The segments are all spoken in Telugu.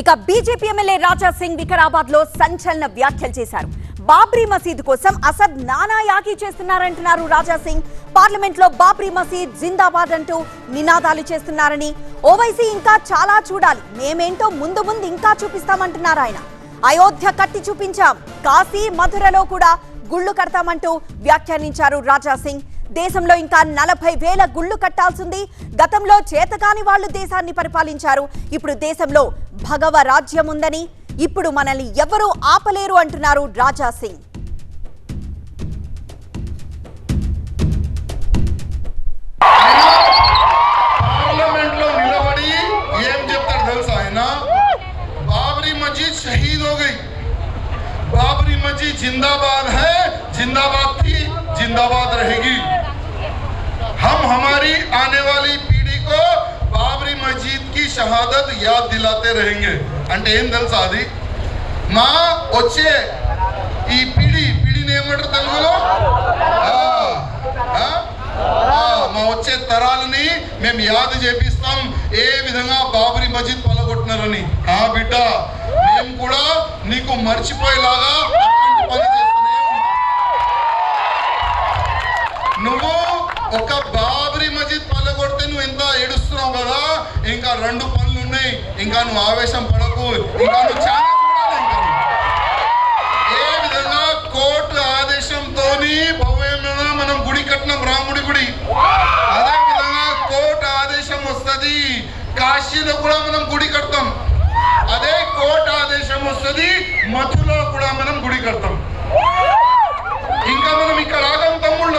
ఇక బీజేపీ ఎమ్మెల్యే రాజా సింగ్ వికారాబాద్లో సంచలన వ్యాఖ్యలు చేశారు. బాబ్రీ మసీద్ కోసం అసద్ నానా యాకీ చేస్తున్నారంటున్నారు రాజా సింగ్. పార్లమెంట్లో బాబ్రీ మసీద్ జిందాబాద్ అంటూ నినాదాలు చేస్తున్నారని. ఓవైసీ ఇంకా చాలా చూడాలి. మేమేంటో ముందు ముందు ఇంకా చూపిస్తామంటున్నారు ఆయన. అయోధ్య కట్టి చూపించాం. కాశీ మధురలో కూడా గుళ్ళు కడతామంటూ వ్యాఖ్యానించారు రాజా సింగ్. దేశంలో ఇంకా నలభై వేల గుళ్ళు కట్టాల్సింది గతంలో చేతకాని వాళ్ళు దేశాన్ని పరిపాలించారు ఇప్పుడు దేశంలో భగవ రాజ్యం ఉందని ఇప్పుడు మనల్ని ఎవరూ ఆపలేరు అంటున్నారు రాజా సింగ్ పార్లమెంట్ లో నిలబడి ఏం చెప్తాడు తెలుసా ఆయన బాబరీ మస్జిద్ షహీద్ हो गई बाबरी मस्जिद जिंदाबाद है जिंदाबाद थी जिंदाबाद रहेगी हम हमारी आने वाली पीढ़ी को బాబరీ మస్జిద్ కి షహాదత్ యాద్ దిలాతే रहेंगे అంటే ఏం తెలుసా అది మా వచ్చే ఈ పిడి పిడిని ఏమంటారు తెలుగులో ఆ, ఆ? ఆ, మా వచ్చే తరాలని మేము యాద చేపిస్తాం ఏ విధంగా బాబరీ మస్జిద్ పలగొట్టినారని ఆ బిడ్డ మేము కూడా నీకు మర్చిపోయేలాగా అటువంటి పని చేస్తూనే ఉంటాం. నువ్వు ఒక రెండు పనులు ఉన్నాయి. ఇంకా నువ్వు ఆవేశం పడకు. ఇంకా నువ్వు చాలా ఏ విధంగా కోర్టు ఆదేశంతో భవ్యమైన మనం గుడి కట్టినాం రాముడి గుడి? అదే విధంగా కోర్టు ఆదేశం వస్తది. కాశీలో కూడా మనం గుడి కడతాం. అదే కోర్టు ఆదేశం వస్తది. మధులో కూడా మనం గుడి కడతాం. ఇంకా మనం ఇక్కడ ఆగం తమ్ముళ్ళ.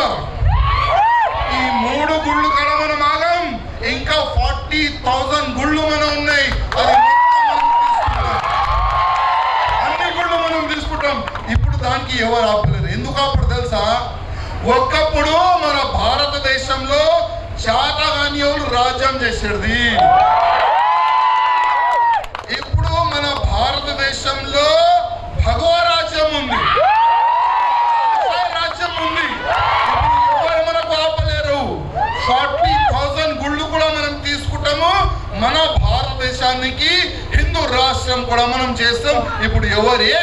ఈ మూడు గుళ్ళు కూడా మనం ఆగం. ఇంకా ఫార్టీ థౌజండ్ ఎవరు ఆపలేరు ఎందుకు అప్పుడు తెలుసా? ఒకప్పుడు మన భారతదేశంలో చాతగాన్యులు రాజ్యం చేసేది. ఇప్పుడు మన భారతదేశంలో భగవ రాజ్యం ఉంది. రాజ్యం ఉంది. ఎవరు మనకు ఆపలేరు? ఫార్టీ థౌసండ్ గుళ్ళు కూడా మనం తీసుకుంటాము. మన భారతదేశానికి హిందూ రాష్ట్రం కూడా మనం చేస్తాం. ఇప్పుడు ఎవరు ఏ